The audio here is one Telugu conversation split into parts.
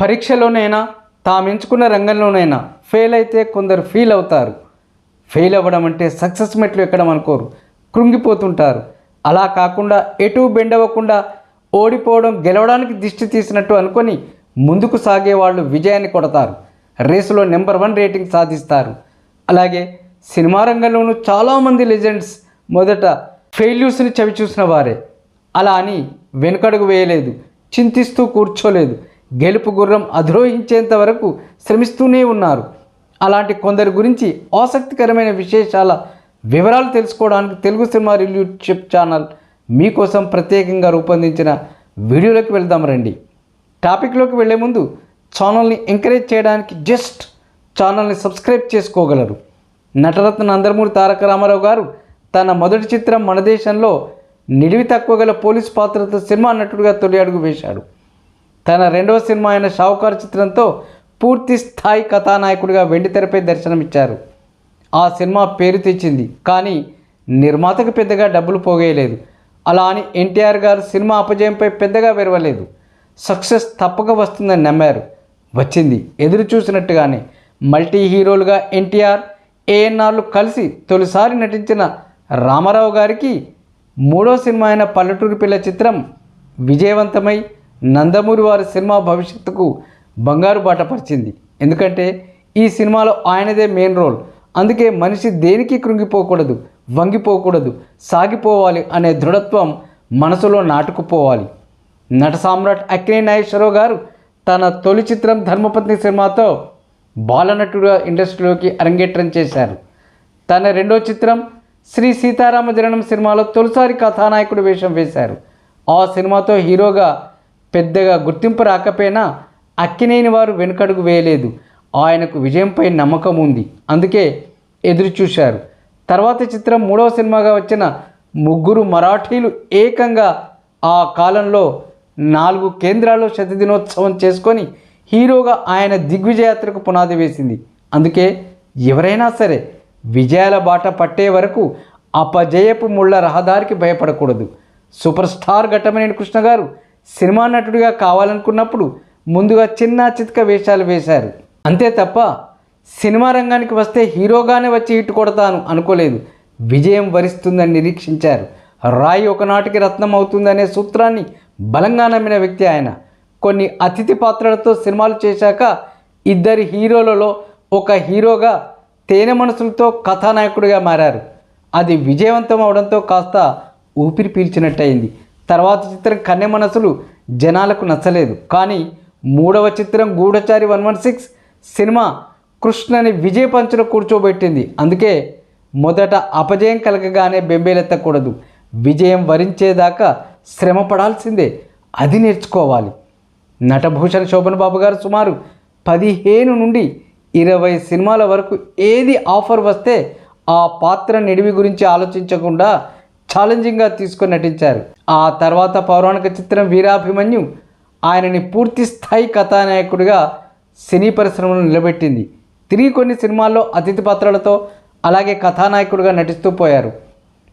పరీక్షలోనైనా తాము ఎంచుకున్న రంగంలోనైనా ఫెయిల్ అయితే కొందరు ఫీల్ అవుతారు. ఫెయిల్ అవ్వడం అంటే సక్సెస్ మెట్లు ఎక్కడం అనుకోరు. కృంగిపోతుంటారు. అలా కాకుండా ఎటు బెండవ్వకుండా ఓడిపోవడం గెలవడానికి దిష్టి తీసినట్టు అనుకొని ముందుకు సాగే వాళ్ళు విజయాన్ని కొడతారు. రేసులో నెంబర్ వన్ రేటింగ్ సాధిస్తారు. అలాగే సినిమా రంగంలోనూ చాలామంది లెజెండ్స్ మొదట ఫెయిల్యూస్ని చవి చూసిన వారే. అలా అని వెనుకడుగు వేయలేదు. చింతిస్తూ కూర్చోలేదు. గెలుపు గుర్రం అధిరోహించేంత వరకు శ్రమిస్తూనే ఉన్నారు. అలాంటి కొందరి గురించి ఆసక్తికరమైన విశేషాల వివరాలు తెలుసుకోవడానికి తెలుగు సినిమా యూట్యూబ్ ఛానల్ మీకోసం ప్రత్యేకంగా రూపొందించిన వీడియోలోకి వెళ్దాం రండి. టాపిక్లోకి వెళ్ళే ముందు ఛానల్ని ఎంకరేజ్ చేయడానికి జస్ట్ ఛానల్ని సబ్స్క్రైబ్ చేసుకోగలరు. నటరత్న నందమూరి తారక రామారావు గారు తన మొదటి చిత్రం మన దేశంలో నిడివి తక్కువ గల పోలీస్ పాత్రతో సినిమా నటుడిగా తొలి అడుగు వేశాడు. తన రెండవ సినిమా అయిన షావుకారు చిత్రంతో పూర్తి స్థాయి కథానాయకుడిగా వెండితెరపై దర్శనమిచ్చారు. ఆ సినిమా పేరు తెచ్చింది కానీ నిర్మాతకు పెద్దగా డబ్బులు పోగేయలేదు. అలా అని ఎన్టీఆర్ గారు సినిమా అపజయంపై పెద్దగా విరవలేదు. సక్సెస్ తప్పక వస్తుందని నమ్మారు. వచ్చింది ఎదురు చూసినట్టుగానే. మల్టీ హీరోలుగా ఎన్టీఆర్ ఏఎన్ఆర్లు కలిసి తొలిసారి నటించిన రామారావు గారికి మూడో సినిమా అయిన పల్లెటూరు పిల్ల చిత్రం విజయవంతమై నందమూరి వారి సినిమా భవిష్యత్తుకు బంగారు బాట పరిచింది. ఎందుకంటే ఈ సినిమాలో ఆయనదే మెయిన్ రోల్ అందుకే మనిషి దేనికి కృంగిపోకూడదు వంగిపోకూడదు సాగిపోవాలి అనే దృఢత్వం మనసులో నాటుకుపోవాలి. నట సామ్రాట్ అక్కినే నాగేశ్వరరావు గారు తన తొలి చిత్రం ధర్మపత్ని సినిమాతో బాలనటుడుగా ఇండస్ట్రీలోకి అరంగేట్రం చేశారు. తన రెండో చిత్రం శ్రీ సీతారామజరణం సినిమాలో తొలిసారి కథానాయకుడు వేషం వేశారు. ఆ సినిమాతో హీరోగా పెద్దగా గుర్తింపు రాకపోయినా అక్కినేని వారు వెనుకడుగు వేయలేదు. ఆయనకు విజయంపై నమ్మకం ఉంది. అందుకే ఎదురు చూశారు. తర్వాత చిత్రం మూడవ సినిమాగా వచ్చిన ముగ్గురు మరాఠీలు ఏకంగా ఆ కాలంలో నాలుగు కేంద్రాల్లో శతదినోత్సవం చేసుకొని హీరోగా ఆయన దిగ్విజయాత్రకు పునాది వేసింది. అందుకే ఎవరైనా సరే విజయాల బాట పట్టే వరకు అపజయపు ముళ్ళ రహదారికి భయపడకూడదు. సూపర్ స్టార్ ఘట్టమనేని కృష్ణ గారు సినిమా నటుడిగా కావాలనుకున్నప్పుడు ముందుగా చిన్న చితక వేషాలు వేశారు. అంతే తప్ప సినిమా రంగానికి వస్తే హీరోగానే వచ్చి హిట్ కొడతాను అనుకోలేదు. విజయం వరిస్తుందని నిరీక్షించారు. రాయి ఒకనాటికి రత్నం అవుతుందనే సూత్రాన్ని బలంగా నమ్మిన వ్యక్తి ఆయన. కొన్ని అతిథి పాత్రలతో సినిమాలు చేశాక ఇద్దరి హీరోలలో ఒక హీరోగా తేనె మనసులతో కథానాయకుడిగా మారారు. అది విజయవంతం అవడంతో కాస్త ఊపిరి పీల్చినట్టయింది. తర్వాత చిత్రం కన్నె మనసులు జనాలకు నచ్చలేదు. కానీ మూడవ చిత్రం గూఢచారి వన్ వన్ సిక్స్ సినిమా కృష్ణని విజయ పంచులో కూర్చోబెట్టింది. అందుకే మొదట అపజయం కలగగానే బెంబేలెత్తకూడదు. విజయం వరించేదాకా శ్రమ పడాల్సిందే. అది నేర్చుకోవాలి. నటభూషణ్ శోభన్ బాబు గారు సుమారు పదిహేను నుండి ఇరవై సినిమాల వరకు ఏది ఆఫర్ వస్తే ఆ పాత్ర నిడివి గురించి ఆలోచించకుండా ఛాలెంజింగ్గా తీసుకొని నటించారు. ఆ తర్వాత పౌరాణిక చిత్రం వీరాభిమన్యు ఆయనని పూర్తి స్థాయి కథానాయకుడిగా సినీ పరిశ్రమను నిలబెట్టింది. తిరిగి కొన్ని సినిమాల్లో అతిథి పాత్రలతో అలాగే కథానాయకుడిగా నటిస్తూ పోయారు.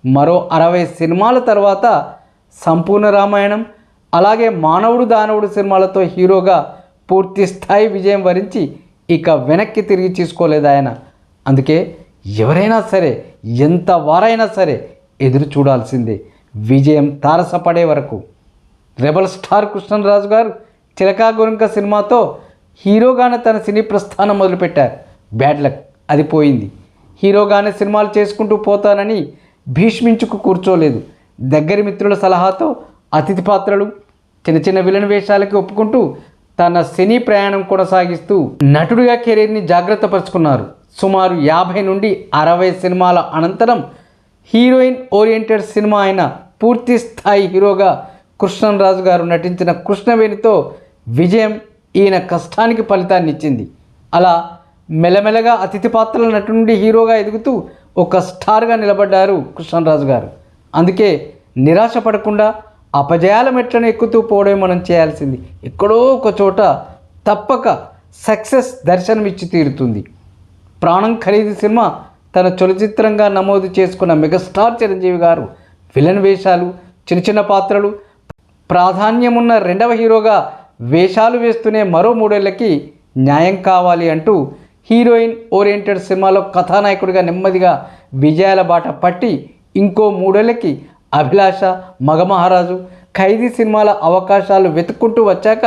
మరో అరవై సినిమాల తర్వాత సంపూర్ణ రామాయణం అలాగే మానవుడు దానవుడు సినిమాలతో హీరోగా పూర్తి స్థాయి విజయం వరించి ఇక వెనక్కి తిరిగి తీసుకోలేదు ఆయన. అందుకే ఎవరైనా సరే ఎంత వారైనా సరే ఎదురు చూడాల్సిందే. విజయం తారసపడే వరకు. రెబల్ స్టార్ కృష్ణరాజు గారు చిలకా గురింక సినిమాతో హీరోగానే తన సినీ ప్రస్థానం మొదలుపెట్టారు. బ్యాడ్ లక్ అది పోయింది. హీరోగానే సినిమాలు చేసుకుంటూ పోతానని భీష్మించుకు కూర్చోలేదు. దగ్గరి మిత్రుల సలహాతో అతిథి పాత్రలు చిన్న చిన్న విలన్ వేషాలకి ఒప్పుకుంటూ తన సినీ ప్రయాణం కొనసాగిస్తూ నటుడిగా కెరీర్ని జాగ్రత్త పరుచుకున్నారు సుమారు యాభై నుండి అరవై సినిమాల అనంతరం హీరోయిన్ ఓరియంటెడ్ సినిమా అయిన పూర్తి స్థాయి హీరోగా కృష్ణరాజు గారు నటించిన కృష్ణవేణితో విజయం ఈయన కష్టానికి ఫలితాన్ని ఇచ్చింది. అలా మెల్లమెల్లగా అతిథి పాత్రల నటుండి హీరోగా ఎదుగుతూ ఒక స్టార్గా నిలబడ్డారు కృష్ణరాజు గారు. అందుకే నిరాశ పడకుండా అపజయాల మెట్లను ఎక్కుతూ పోవడం మనం చేయాల్సింది. ఎక్కడో ఒక చోట తప్పక సక్సెస్ దర్శనమిచ్చి తీరుతుంది. ప్రాణం ఖరీదు సినిమా తన చలచిత్రంగా నమోదు చేసుకున్న మెగాస్టార్ చిరంజీవి గారు విలన్ వేషాలు చిన్న చిన్న పాత్రలు ప్రాధాన్యమున్న రెండవ హీరోగా వేషాలు వేస్తూనే మరో మూడేళ్ళకి న్యాయం కావాలి అంటూ హీరోయిన్ ఓరియంటెడ్ సినిమాలో కథానాయకుడిగా నెమ్మదిగా విజయాల బాట పట్టి ఇంకో మూడేళ్ళకి అభిలాష మగమహారాజు ఖైదీ సినిమాల అవకాశాలు వెతుక్కుంటూ వచ్చాక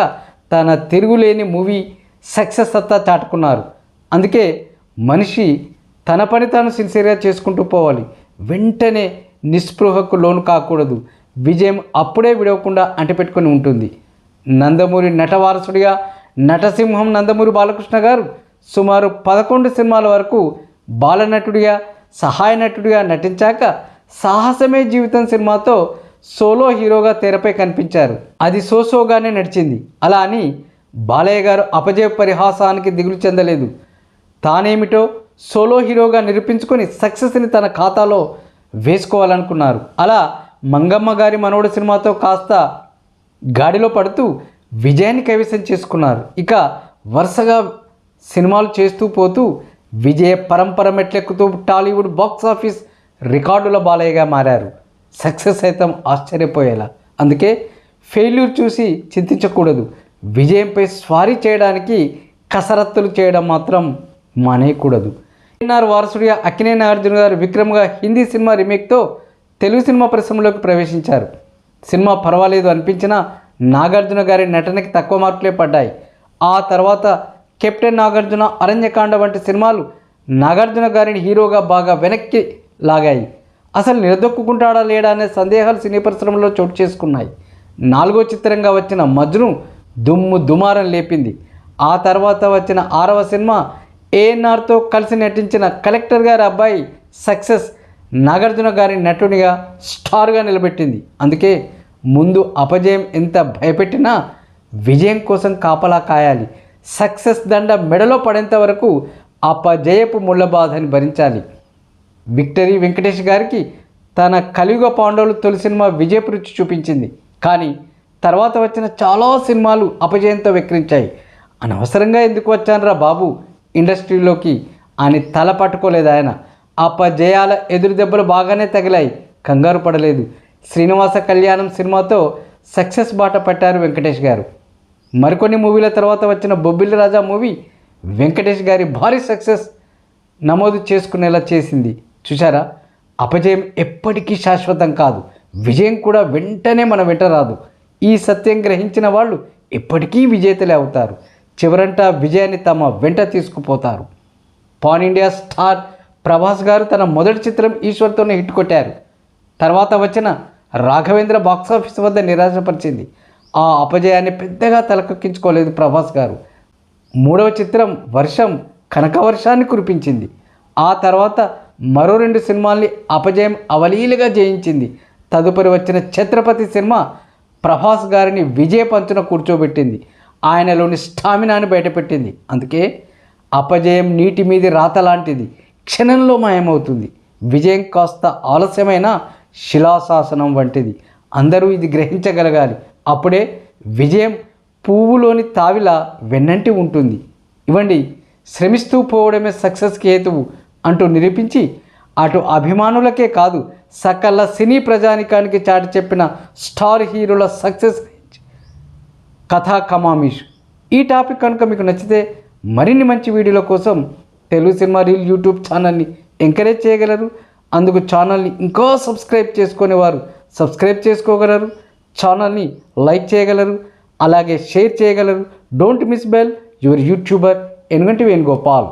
తన తిరుగులేని మూవీ సక్సెస్ సత్తా చాటుకున్నారు. అందుకే మనిషి తన పని తాను సిన్సియర్గా చేసుకుంటూ పోవాలి. వెంటనే నిస్పృహకు లోను కాకూడదు. విజయం అప్పుడే విడవకుండా అంటిపెట్టుకొని ఉంటుంది. నందమూరి నటవారసుడిగా నటసింహం నందమూరి బాలకృష్ణ గారు సుమారు పదకొండు సినిమాల వరకు బాలనటుడిగా సహాయ నటుడిగా నటించాక సాహసమే జీవితం సినిమాతో సోలో హీరోగా తెరపై కనిపించారు. అది సోసోగానే నడిచింది. అలా అని బాలయ్య గారు అపజయ పరిహాసానికి దిగులు చెందలేదు. తానేమిటో సోలో హీరోగా నిరూపించుకొని సక్సెస్ని తన ఖాతాలో వేసుకోవాలనుకున్నారు. అలా మంగమ్మ గారి మనోడు సినిమాతో కాస్త గాడిలో పడుతూ విజయాన్ని కైవసం చేసుకున్నారు. ఇక వరుసగా సినిమాలు చేస్తూ పోతూ విజయ పరంపర మెట్లెక్కుతూ టాలీవుడ్ బాక్స్ ఆఫీస్ రికార్డుల బాలయ్యగా మారారు. సక్సెస్ సైతం ఆశ్చర్యపోయేలా. అందుకే ఫెయిల్యూర్ చూసి చింతించకూడదు. విజయంపై స్వారీ చేయడానికి కసరత్తులు చేయడం మాత్రం మానేయకూడదు. ఎన్ఆర్ వారసుడిగా అక్కినే నాగార్జున గారు విక్రమ్గా హిందీ సినిమా రీమేక్తో తెలుగు సినిమా పరిశ్రమలోకి ప్రవేశించారు. సినిమా పర్వాలేదు అనిపించినా నాగార్జున గారి నటనకి తక్కువ మార్కులే పడ్డాయి. ఆ తర్వాత కెప్టెన్ నాగార్జున అరణ్యకాండ వంటి సినిమాలు నాగార్జున గారిని హీరోగా బాగా వెనక్కి లాగాయి. అసలు నిలదొక్కుంటాడా లేడా అనే సందేహాలు సినీ పరిశ్రమలో చోటు చేసుకున్నాయి. నాలుగో చిత్రంగా వచ్చిన మజ్ను దుమ్ము దుమారం లేపింది. ఆ తర్వాత వచ్చిన ఆరవ సినిమా ఏఎన్ఆర్తో కలిసి నటించిన కలెక్టర్ గారి అబ్బాయి సక్సెస్ నాగార్జున గారి నటునిగా స్టార్గా నిలబెట్టింది. అందుకే ముందు అపజయం ఎంత భయపెట్టినా విజయం కోసం కాపలా కాయాలి. సక్సెస్ దండ మెడలో పడేంత వరకు అపజయపు ముళ్ళ బాధని భరించాలి. విక్టరీ వెంకటేష్ గారికి తన కలియుగ పాండవులు తొలి సినిమా విజయపు రుచి చూపించింది. కానీ తర్వాత వచ్చిన చాలా సినిమాలు అపజయంతో విక్రించాయి అనవసరంగా ఎందుకు వచ్చానరా బాబు? ఇండస్ట్రీలోకి అని తల పట్టుకోలేదు ఆయన. అపజయాల ఎదురు దెబ్బలు బాగానే తగిలాయి. కంగారు పడలేదు. శ్రీనివాస కళ్యాణం సినిమాతో సక్సెస్ బాట పట్టారు వెంకటేష్ గారు. మరికొన్ని మూవీల తర్వాత వచ్చిన బొబ్బిలి రాజా మూవీ వెంకటేష్ గారి భారీ సక్సెస్ నమోదు చేసుకునేలా చేసింది. చూసారా అపజయం ఎప్పటికీ శాశ్వతం కాదు. విజయం కూడా వెంటనే మన వెంట రాదు. ఈ సత్యం గ్రహించిన వాళ్ళు ఎప్పటికీ విజేతలే అవుతారు. చివరంట విజయాన్ని తమ వెంట తీసుకుపోతారు. పాన్ ఇండియా స్టార్ ప్రభాస్ గారు తన మొదటి చిత్రం ఈశ్వర్తోనే హిట్ కొట్టారు. తర్వాత వచ్చిన రాఘవేంద్ర బాక్సాఫీస్ వద్ద నిరాశపరిచింది. ఆ అపజయాన్ని పెద్దగా తలకెక్కించుకోలేదు ప్రభాస్ గారు. మూడవ చిత్రం వర్షం కనకవర్షాన్ని కురిపించింది. ఆ తర్వాత మరో రెండు సినిమాల్ని అపజయం అవలీలుగా జయించింది. తదుపరి వచ్చిన ఛత్రపతి సినిమా ప్రభాస్ గారిని విజయ పంచున కూర్చోబెట్టింది. ఆయనలోని స్టామినాని బయటపెట్టింది. అందుకే అపజయం నీటి మీది రాత లాంటిది. క్షణంలో మాయమవుతుంది. విజయం కాస్త ఆలస్యమైన శిలాశాసనం వంటిది. అందరూ ఇది గ్రహించగలగాలి. అప్పుడే విజయం పువ్వులోని తావిలా వెన్నంటి ఉంటుంది. ఇవ్వండి శ్రమిస్తూ పోవడమే సక్సెస్కి హేతువు అంటూ నిరూపించి అటు అభిమానులకే కాదు సకల సినీ ప్రజానికానికి చాటి చెప్పిన స్టార్ హీరోల సక్సెస్ కథా కమామిష్. ఈ టాపిక్ కనుక మీకు నచ్చితే మరిన్ని మంచి వీడియోల కోసం తెలుగు సినిమా రీల్ యూట్యూబ్ ఛానల్ని ఎంకరేజ్ చేయగలరు. అందుకు ఛానల్ని ఇంకా సబ్స్క్రైబ్ చేసుకునే వారు సబ్స్క్రైబ్ చేసుకోగలరు. ఛానల్ని లైక్ చేయగలరు. అలాగే షేర్ చేయగలరు. Don't miss bell. Your YouTuber Enuganti Venugopal.